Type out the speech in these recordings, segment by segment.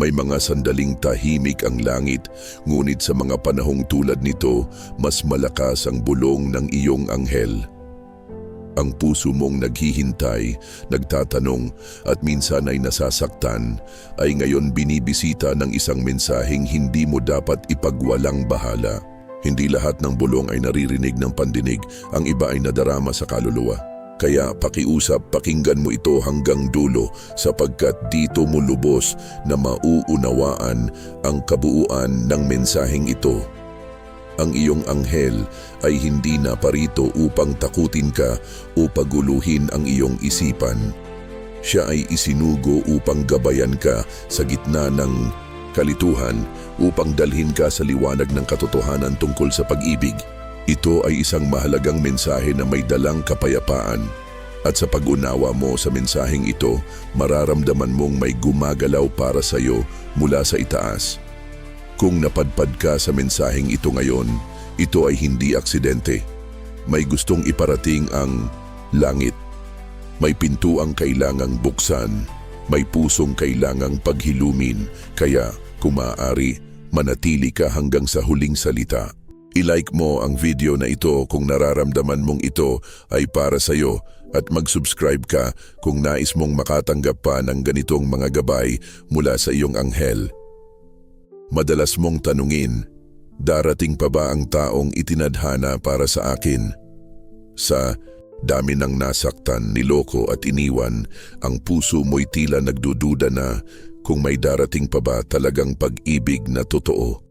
May mga sandaling tahimik ang langit, ngunit sa mga panahong tulad nito, mas malakas ang bulong ng iyong anghel. Ang puso mong naghihintay, nagtatanong at minsan ay nasasaktan, ay ngayon binibisita ng isang mensaheng hindi mo dapat ipagwalang bahala. Hindi lahat ng bulong ay naririnig ng pandinig, ang iba ay nadarama sa kaluluwa. Kaya pakiusap, pakinggan mo ito hanggang dulo sapagkat dito mo lubos na mauunawaan ang kabuuan ng mensaheng ito. Ang iyong anghel ay hindi na parito upang takutin ka o paguluhin ang iyong isipan. Siya ay isinugo upang gabayan ka sa gitna ng kalituhan upang dalhin ka sa liwanag ng katotohanan tungkol sa pag-ibig. Ito ay isang mahalagang mensahe na may dalang kapayapaan. At sa pag-unawa mo sa mensaheng ito, mararamdaman mong may gumagalaw para sa iyo mula sa itaas. Kung napadpad ka sa mensaheng ito ngayon, ito ay hindi aksidente. May gustong iparating ang langit. May pintuang kailangang buksan. May pusong kailangang paghilumin. Kaya, kung maaari, manatili ka hanggang sa huling salita. I-like mo ang video na ito kung nararamdaman mong ito ay para sa iyo at mag-subscribe ka kung nais mong makatanggap pa ng ganitong mga gabay mula sa iyong anghel. Madalas mong tanungin, darating pa ba ang taong itinadhana para sa akin? Sa dami ng nasaktan, niloko at iniwan, ang puso mo'y tila nagdududa na kung may darating pa ba talagang pag-ibig na totoo.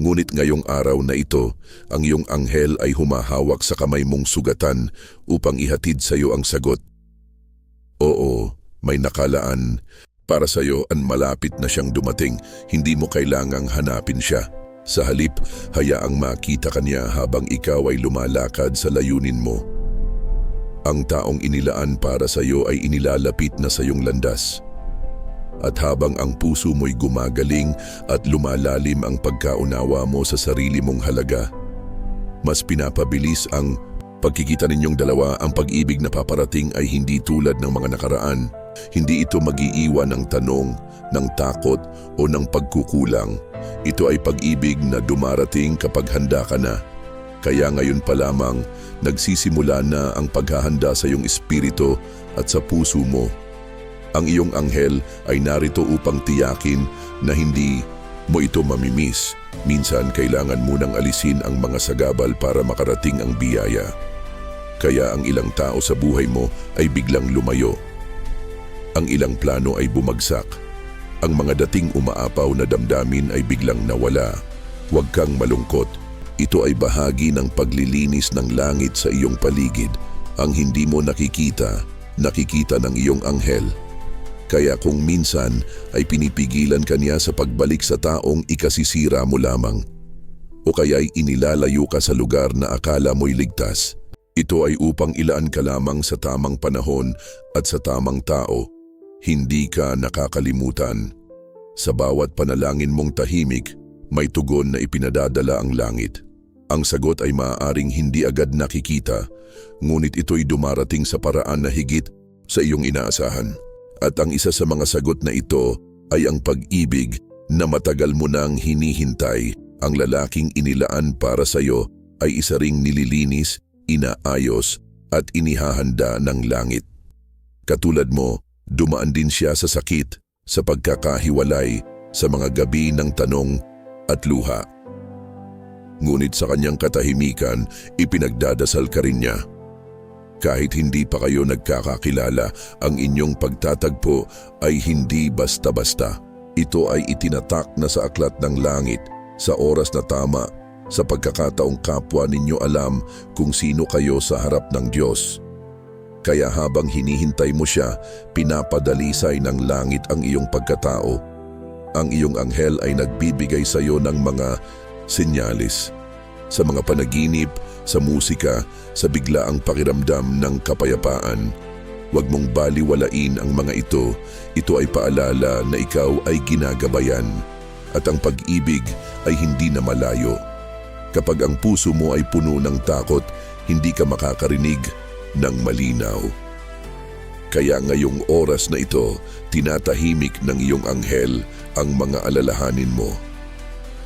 Ngunit ngayong araw na ito, ang iyong anghel ay humahawak sa kamay mong sugatan upang ihatid sa iyo ang sagot. Oo, may nakalaan. Para sa iyo, ang malapit na siyang dumating, hindi mo kailangang hanapin siya. Sa halip, hayaang makita ka niya habang ikaw ay lumalakad sa layunin mo. Ang taong inilaan para sa iyo ay inilalapit na sa iyong landas. At habang ang puso mo'y gumagaling at lumalalim ang pagkaunawa mo sa sarili mong halaga, mas pinapabilis ang pagkikita ninyong dalawa ang pag-ibig na paparating ay hindi tulad ng mga nakaraan. Hindi ito mag-iiwan ng tanong, ng takot o ng pagkukulang. Ito ay pag-ibig na dumarating kapag handa ka na. Kaya ngayon pa lamang, nagsisimula na ang paghahanda sa iyong espiritu at sa puso mo. Ang iyong anghel ay narito upang tiyakin na hindi mo ito mamimiss. Minsan kailangan munang alisin ang mga sagabal para makarating ang biyaya. Kaya ang ilang tao sa buhay mo ay biglang lumayo. Ang ilang plano ay bumagsak. Ang mga dating umaapaw na damdamin ay biglang nawala. Huwag kang malungkot. Ito ay bahagi ng paglilinis ng langit sa iyong paligid. Ang hindi mo nakikita, nakikita ng iyong anghel. Kaya kung minsan ay pinipigilan ka niya sa pagbalik sa taong ikasisira mo lamang. O kaya'y inilalayo ka sa lugar na akala mo'y ligtas. Ito ay upang ilaan ka lamang sa tamang panahon at sa tamang tao. Hindi ka nakakalimutan. Sa bawat panalangin mong tahimik, may tugon na ipinadadala ang langit. Ang sagot ay maaaring hindi agad nakikita, ngunit ito'y dumarating sa paraan na higit sa iyong inaasahan. At ang isa sa mga sagot na ito ay ang pag-ibig na matagal mo nang hinihintay. Ang lalaking inilaan para sa iyo ay isa ring nililinis, inaayos at inihahanda ng langit. Katulad mo, dumaan din siya sa sakit, sa pagkakahiwalay, sa mga gabi ng tanong at luha. Ngunit sa kanyang katahimikan, ipinagdadasal ka rin niya. Kahit hindi pa kayo nagkakakilala, ang inyong pagtatagpo ay hindi basta-basta. Ito ay itinatak na sa aklat ng langit, sa oras na tama, sa pagkakataong kapwa ninyo alam kung sino kayo sa harap ng Diyos. Kaya habang hinihintay mo siya, pinapadalisay ng langit ang iyong pagkatao. Ang iyong anghel ay nagbibigay sa iyo ng mga senyalis. Sa mga panaginip, sa musika, sa biglaang pakiramdam ng kapayapaan. Huwag mong baliwalain ang mga ito. Ito ay paalala na ikaw ay ginagabayan. At ang pag-ibig ay hindi na malayo. Kapag ang puso mo ay puno ng takot, hindi ka makakarinig ng malinaw. Kaya ngayong oras na ito, tinatahimik ng iyong anghel ang mga alalahanin mo.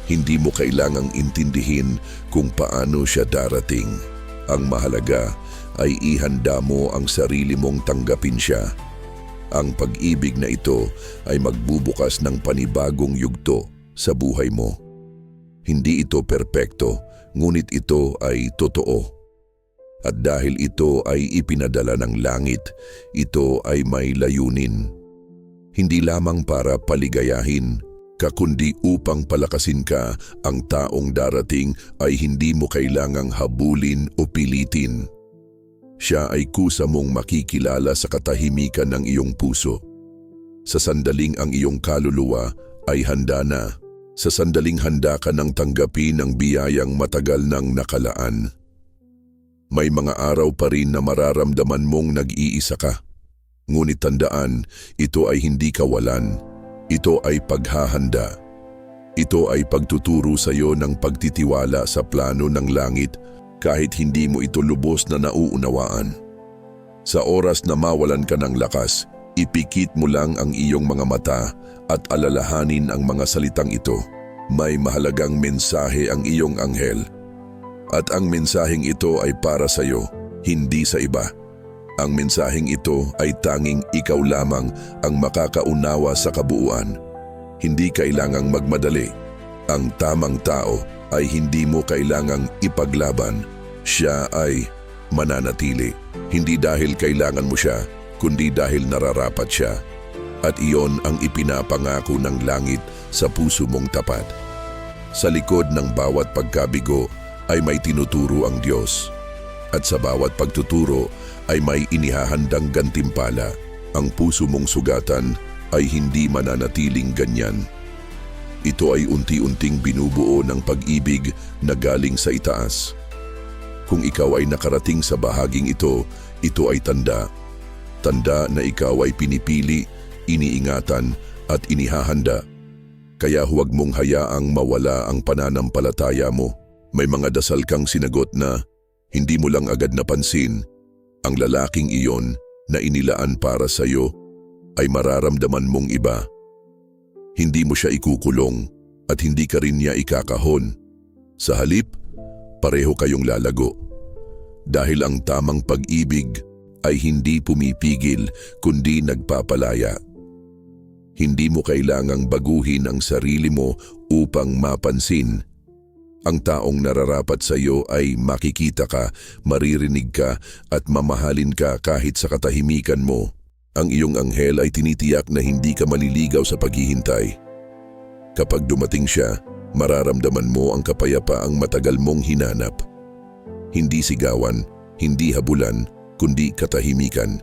Hindi mo kailangang intindihin kung paano siya darating. Ang mahalaga ay ihanda mo ang sarili mong tanggapin siya. Ang pag-ibig na ito ay magbubukas ng panibagong yugto sa buhay mo. Hindi ito perpekto, ngunit ito ay totoo. At dahil ito ay ipinadala ng langit, ito ay may layunin. Hindi lamang para paligayahin, kakundi upang palakasin ka, ang taong darating ay hindi mo kailangang habulin o pilitin. Siya ay kusa mong makikilala sa katahimikan ng iyong puso. Sa sandaling ang iyong kaluluwa ay handa na. Sa sandaling handa ka ng tanggapin ang biyayang matagal nang nakalaan. May mga araw pa rin na mararamdaman mong nag-iisa ka. Ngunit tandaan, ito ay hindi kawalan. Ito ay paghahanda. Ito ay pagtuturo sa iyo ng pagtitiwala sa plano ng langit kahit hindi mo ito lubos na nauunawaan. Sa oras na mawalan ka ng lakas, ipikit mo lang ang iyong mga mata at alalahanin ang mga salitang ito. May mahalagang mensahe ang iyong anghel at ang mensaheng ito ay para sa iyo, hindi sa iba. Ang mensaheng ito ay tanging ikaw lamang ang makakaunawa sa kabuuan. Hindi kailangang magmadali. Ang tamang tao ay hindi mo kailangang ipaglaban. Siya ay mananatili. Hindi dahil kailangan mo siya, kundi dahil nararapat siya. At iyon ang ipinapangako ng langit sa puso mong tapat. Sa likod ng bawat pagkabigo ay may tinuturo ang Diyos. At sa bawat pagtuturo ay may inihahandang gantimpala. Ang puso mong sugatan ay hindi mananatiling ganyan. Ito ay unti-unting binubuo ng pag-ibig na galing sa itaas. Kung ikaw ay nakarating sa bahaging ito, ito ay tanda. Tanda na ikaw ay pinipili, iniingatan at inihahanda. Kaya huwag mong hayaang mawala ang pananampalataya mo. May mga dasal kang sinagot na hindi mo lang agad napansin. Ang lalaking iyon na inilaan para sa iyo ay mararamdaman mong iba. Hindi mo siya ikukulong at hindi ka rin niya ikakahon. Sa halip, pareho kayong lalago. Dahil ang tamang pag-ibig ay hindi pumipigil kundi nagpapalaya. Hindi mo kailangang baguhin ang sarili mo upang mapansin ang taong nararapat sa iyo ay makikita ka, maririnig ka at mamahalin ka kahit sa katahimikan mo. Ang iyong anghel ay tinitiyak na hindi ka maliligaw sa paghihintay. Kapag dumating siya, mararamdaman mo ang kapayapaang matagal mong hinanap. Hindi sigawan, hindi habulan, kundi katahimikan.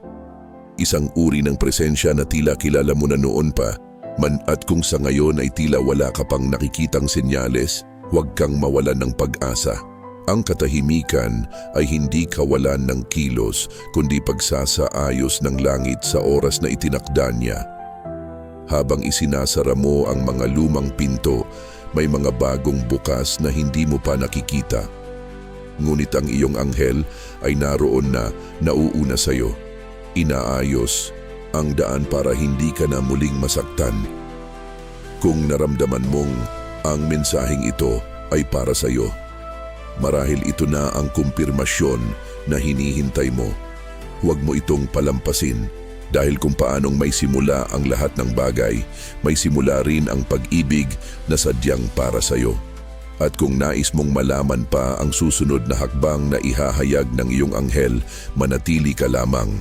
Isang uri ng presensya na tila kilala mo na noon pa, man at kung sa ngayon ay tila wala ka pang nakikitang senyales, Huwag kang mawalan ng pag-asa. Ang katahimikan ay hindi kawalan ng kilos kundi pagsasaayos ng langit sa oras na itinakda niya. Habang isinasara mo ang mga lumang pinto, may mga bagong bukas na hindi mo pa nakikita. Ngunit ang iyong anghel ay naroon na nauuna sa iyo. Inaayos ang daan para hindi ka na muling masaktan. Kung naramdaman mong ang mensaheng ito ay para sa iyo. Marahil ito na ang kumpirmasyon na hinihintay mo. Huwag mo itong palampasin dahil kung paanong may simula ang lahat ng bagay, may simula rin ang pag-ibig na sadyang para sa iyo. At kung nais mong malaman pa ang susunod na hakbang na ihahayag ng iyong anghel, manatili ka lamang.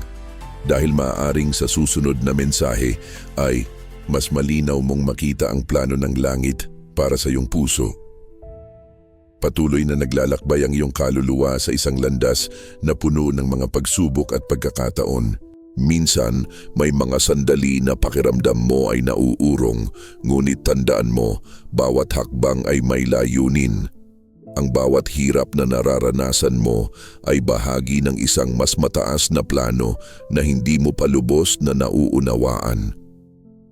Dahil maaring sa susunod na mensahe ay mas malinaw mong makita ang plano ng langit para sa iyong puso. Patuloy na naglalakbay ang iyong kaluluwa sa isang landas na puno ng mga pagsubok at pagkakataon. Minsan, may mga sandali na pakiramdam mo ay nauurong, ngunit tandaan mo, bawat hakbang ay may layunin. Ang bawat hirap na nararanasan mo ay bahagi ng isang mas mataas na plano na hindi mo palubos na nauunawaan.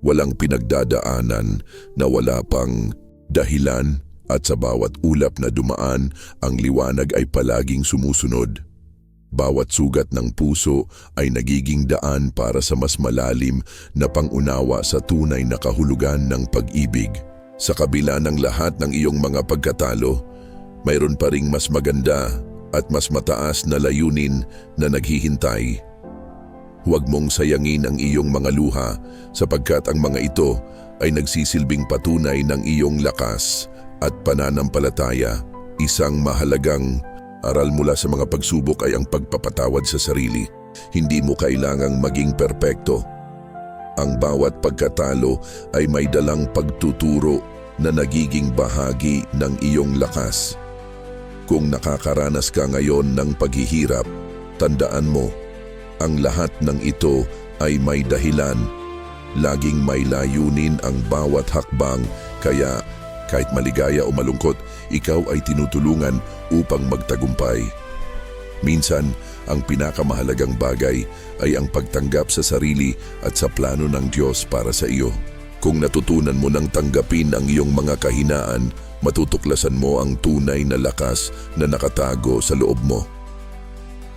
Walang pinagdadaanan na wala pang dahilan at sa bawat ulap na dumaan, ang liwanag ay palaging sumusunod. Bawat sugat ng puso ay nagiging daan para sa mas malalim na pangunawa sa tunay na kahulugan ng pag-ibig. Sa kabila ng lahat ng iyong mga pagkatalo, mayroon pa ring mas maganda at mas mataas na layunin na naghihintay. Huwag mong sayangin ang iyong mga luha sapagkat ang mga ito ay nagsisilbing patunay ng iyong lakas at pananampalataya. Isang mahalagang aral mula sa mga pagsubok ay ang pagpapatawad sa sarili. Hindi mo kailangang maging perpekto. Ang bawat pagkatalo ay may dalang pagtuturo na nagiging bahagi ng iyong lakas. Kung nakakaranas ka ngayon ng paghihirap, tandaan mo, ang lahat ng ito ay may dahilan. Laging may layunin ang bawat hakbang, kaya kahit maligaya o malungkot, ikaw ay tinutulungan upang magtagumpay. Minsan, ang pinakamahalagang bagay ay ang pagtanggap sa sarili at sa plano ng Diyos para sa iyo. Kung natutunan mo nang tanggapin ang iyong mga kahinaan, matutuklasan mo ang tunay na lakas na nakatago sa loob mo.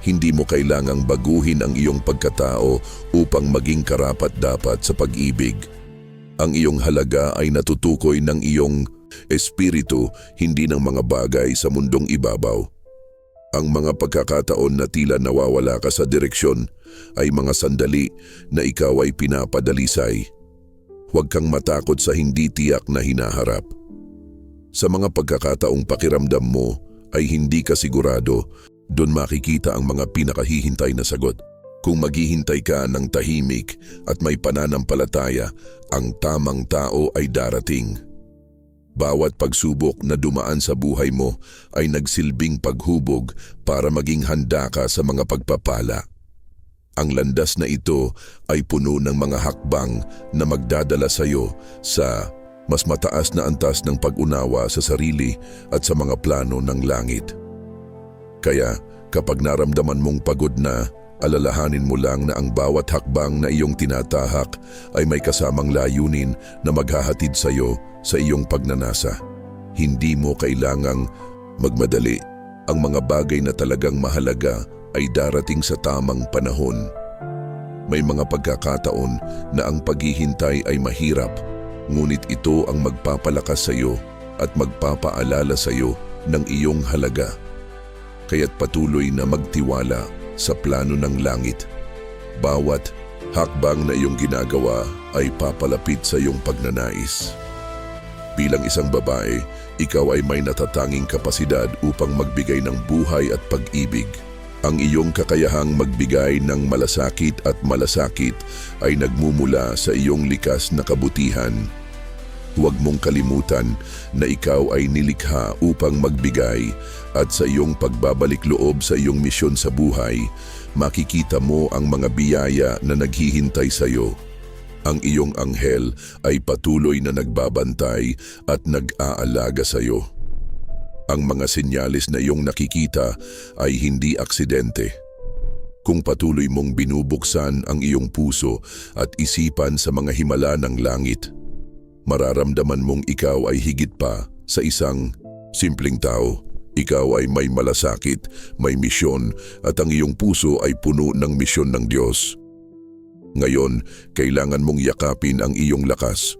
Hindi mo kailangang baguhin ang iyong pagkatao upang maging karapat-dapat sa pag-ibig. Ang iyong halaga ay natutukoy ng iyong espiritu, hindi ng mga bagay sa mundong ibabaw. Ang mga pagkakataon na tila nawawala ka sa direksyon ay mga sandali na ikaw ay pinapadalisay. Huwag kang matakot sa hindi tiyak na hinaharap. Sa mga pagkakataong pakiramdam mo ay hindi ka sigurado, doon makikita ang mga pinakahihintay na sagot. Kung maghihintay ka ng tahimik at may pananampalataya, ang tamang tao ay darating. Bawat pagsubok na dumaan sa buhay mo ay nagsilbing paghubog para maging handa ka sa mga pagpapala. Ang landas na ito ay puno ng mga hakbang na magdadala sa iyo sa mas mataas na antas ng pag-unawa sa sarili at sa mga plano ng langit. Kaya kapag naramdaman mong pagod na, alalahanin mo lang na ang bawat hakbang na iyong tinatahak ay may kasamang layunin na maghahatid sa iyo sa iyong pagnanasa. Hindi mo kailangang magmadali. Ang mga bagay na talagang mahalaga ay darating sa tamang panahon. May mga pagkakataon na ang paghihintay ay mahirap, ngunit ito ang magpapalakas sa iyo at magpapaalala sa iyo ng iyong halaga. Kaya't patuloy na magtiwala sa plano ng langit. Bawat hakbang na iyong ginagawa ay papalapit sa iyong pagnanais. Bilang isang babae, ikaw ay may natatanging kapasidad upang magbigay ng buhay at pag-ibig. Ang iyong kakayahang magbigay ng malasakit at malasakit ay nagmumula sa iyong likas na kabutihan. Huwag mong kalimutan na ikaw ay nilikha upang magbigay at sa iyong pagbabalik loob sa iyong misyon sa buhay, makikita mo ang mga biyaya na naghihintay sa iyo. Ang iyong anghel ay patuloy na nagbabantay at nag-aalaga sa iyo. Ang mga sinyalis na iyong nakikita ay hindi aksidente. Kung patuloy mong binubuksan ang iyong puso at isipan sa mga himala ng langit, mararamdaman mong ikaw ay higit pa sa isang simpleng tao. Ikaw ay may malasakit, may misyon at ang iyong puso ay puno ng misyon ng Diyos. Ngayon, kailangan mong yakapin ang iyong lakas.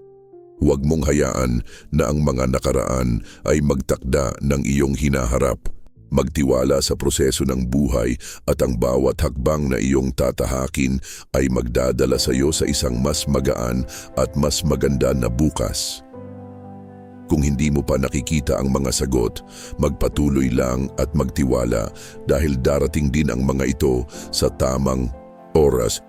Huwag mong hayaan na ang mga nakaraan ay magtakda ng iyong hinaharap. Magtiwala sa proseso ng buhay at ang bawat hakbang na iyong tatahakin ay magdadala sa iyo sa isang mas magaan at mas maganda na bukas. Kung hindi mo pa nakikita ang mga sagot, magpatuloy lang at magtiwala dahil darating din ang mga ito sa tamang oras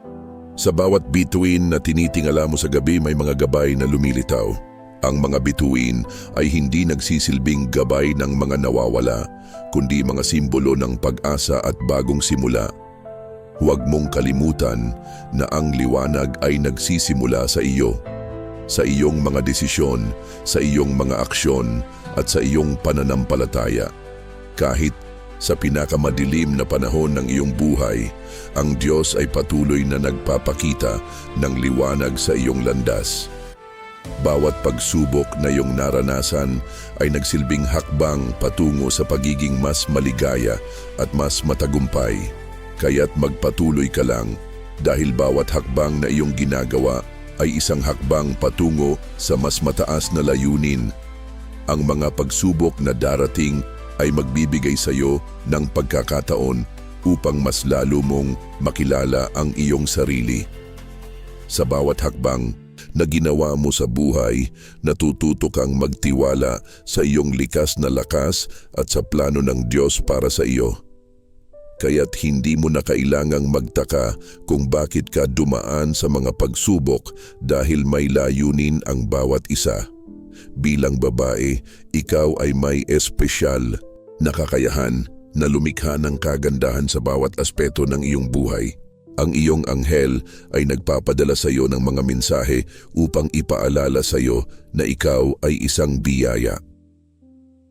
sa bawat bituin na tinitingala mo sa gabi may mga gabay na lumilitaw. Ang mga bituin ay hindi nagsisilbing gabay ng mga nawawala, kundi mga simbolo ng pag-asa at bagong simula. Huwag mong kalimutan na ang liwanag ay nagsisimula sa iyo. Sa iyong mga desisyon, sa iyong mga aksyon at sa iyong pananampalataya. Kahit sa pinakamadilim na panahon ng iyong buhay, ang Diyos ay patuloy na nagpapakita ng liwanag sa iyong landas. Bawat pagsubok na iyong naranasan ay nagsilbing hakbang patungo sa pagiging mas maligaya at mas matagumpay. Kaya't magpatuloy ka lang dahil bawat hakbang na iyong ginagawa ay isang hakbang patungo sa mas mataas na layunin. Ang mga pagsubok na darating ay magbibigay sa iyo ng pagkakataon upang mas lalo mong makilala ang iyong sarili. Sa bawat hakbang na ginawa mo sa buhay, natututo kang magtiwala sa iyong likas na lakas at sa plano ng Diyos para sa iyo. Kaya't hindi mo na kailangang magtaka kung bakit ka dumaan sa mga pagsubok dahil may layunin ang bawat isa. Bilang babae, ikaw ay may espesyal na kakayahan na lumikha ng kagandahan sa bawat aspeto ng iyong buhay. Ang iyong anghel ay nagpapadala sa iyo ng mga mensahe upang ipaalala sa iyo na ikaw ay isang biyaya.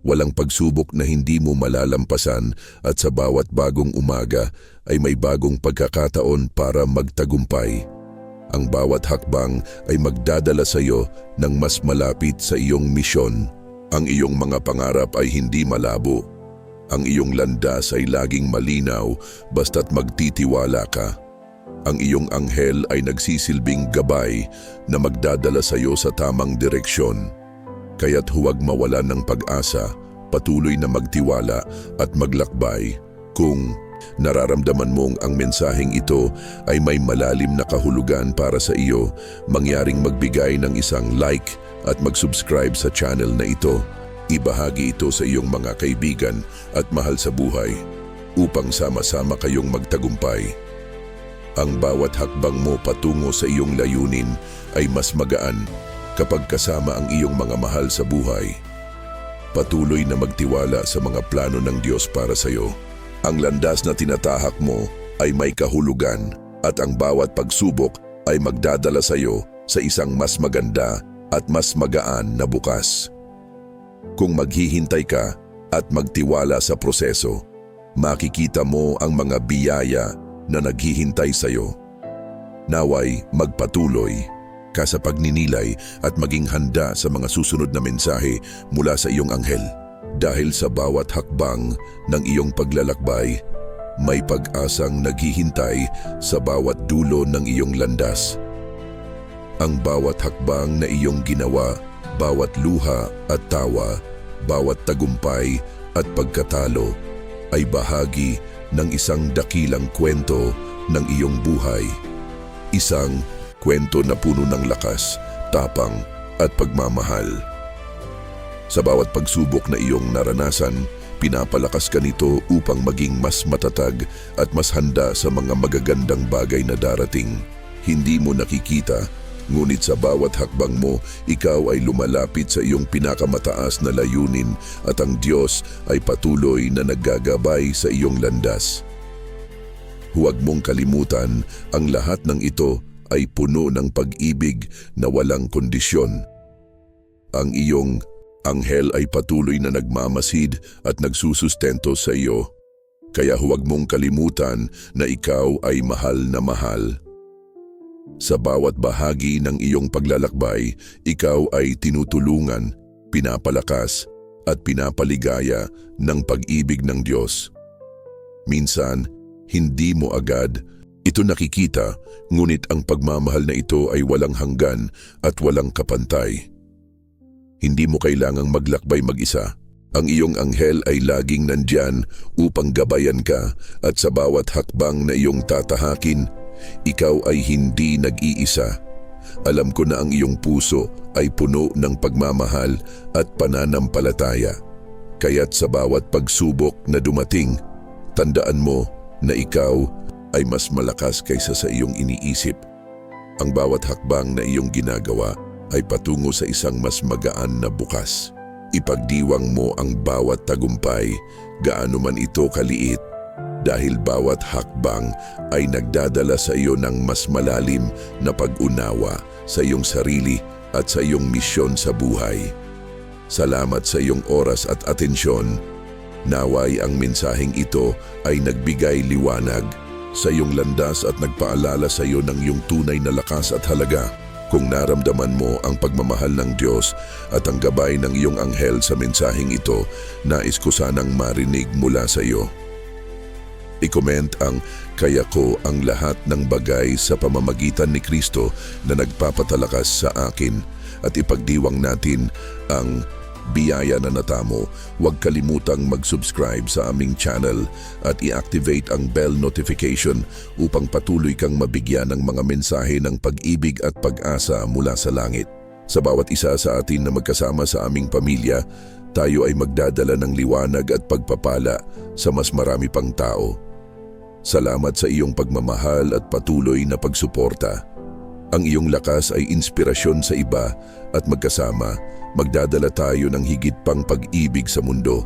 Walang pagsubok na hindi mo malalampasan at sa bawat bagong umaga ay may bagong pagkakataon para magtagumpay. Ang bawat hakbang ay magdadala sa iyo ng mas malapit sa iyong misyon. Ang iyong mga pangarap ay hindi malabo. Ang iyong landas ay laging malinaw basta't magtitiwala ka. Ang iyong anghel ay nagsisilbing gabay na magdadala sa iyo sa tamang direksyon. Kaya't huwag mawalan ng pag-asa, patuloy na magtiwala at maglakbay. Kung nararamdaman mong ang mensaheng ito ay may malalim na kahulugan para sa iyo, mangyaring magbigay ng isang like at mag-subscribe sa channel na ito. Ibahagi ito sa iyong mga kaibigan at mahal sa buhay upang sama-sama kayong magtagumpay. Ang bawat hakbang mo patungo sa iyong layunin ay mas magaan kapag kasama ang iyong mga mahal sa buhay. Patuloy na magtiwala sa mga plano ng Diyos para sa iyo. Ang landas na tinatahak mo ay may kahulugan at ang bawat pagsubok ay magdadala sa iyo sa isang mas maganda at mas magaan na bukas. Kung maghihintay ka at magtiwala sa proseso, makikita mo ang mga biyaya na naghihintay sa iyo. Naway magpatuloy ka sa pagninilay at maging handa sa mga susunod na mensahe mula sa iyong anghel. Dahil sa bawat hakbang ng iyong paglalakbay, may pag-asang naghihintay sa bawat dulo ng iyong landas. Ang bawat hakbang na iyong ginawa, bawat luha at tawa, bawat tagumpay at pagkatalo ay bahagi ng isang dakilang kwento ng iyong buhay. Isang kwento na puno ng lakas, tapang at pagmamahal. Sa bawat pagsubok na iyong naranasan, pinapalakas ka nito upang maging mas matatag at mas handa sa mga magagandang bagay na darating. Hindi mo nakikita, ngunit sa bawat hakbang mo, ikaw ay lumalapit sa iyong pinakamataas na layunin at ang Diyos ay patuloy na naggagabay sa iyong landas. Huwag mong kalimutan, ang lahat ng ito ay puno ng pag-ibig na walang kondisyon. Ang iyong anghel ay patuloy na nagmamasid at nagsusustento sa iyo. Kaya huwag mong kalimutan na ikaw ay mahal na mahal. Sa bawat bahagi ng iyong paglalakbay, ikaw ay tinutulungan, pinapalakas at pinapaligaya ng pag-ibig ng Diyos. Minsan, hindi mo agad ito nakikita, ngunit ang pagmamahal na ito ay walang hanggan at walang kapantay. Hindi mo kailangang maglakbay mag-isa. Ang iyong anghel ay laging nandyan upang gabayan ka at sa bawat hakbang na iyong tatahakin, ikaw ay hindi nag-iisa. Alam ko na ang iyong puso ay puno ng pagmamahal at pananampalataya. Kaya't sa bawat pagsubok na dumating, tandaan mo na ikaw ay mas malakas kaysa sa iyong iniisip. Ang bawat hakbang na iyong ginagawa ay patungo sa isang mas magaan na bukas. Ipagdiwang mo ang bawat tagumpay, gaano man ito kaliit, dahil bawat hakbang ay nagdadala sa iyo ng mas malalim na pag-unawa sa iyong sarili at sa iyong misyon sa buhay. Salamat sa iyong oras at atensyon. Naway ang mensaheng ito ay nagbigay liwanag sa iyong landas at nagpaalala sa iyo ng iyong tunay na lakas at halaga. Kung naramdaman mo ang pagmamahal ng Diyos at ang gabay ng iyong anghel sa mensaheng ito, nais ko sanang marinig mula sa iyo. I-comment ang Tinalakay ako ang lahat ng bagay sa pamamagitan ni Kristo na nagpapatalakas sa akin at ipagdiwang natin ang biyaya na natamo. Huwag kalimutang mag-subscribe sa aming channel at i-activate ang bell notification upang patuloy kang mabigyan ng mga mensahe ng pag-ibig at pag-asa mula sa langit. Sa bawat isa sa atin na magkasama sa aming pamilya, tayo ay magdadala ng liwanag at pagpapala sa mas marami pang tao. Salamat sa iyong pagmamahal at patuloy na pagsuporta. Ang iyong lakas ay inspirasyon sa iba at magkasama, magdadala tayo ng higit pang pag-ibig sa mundo.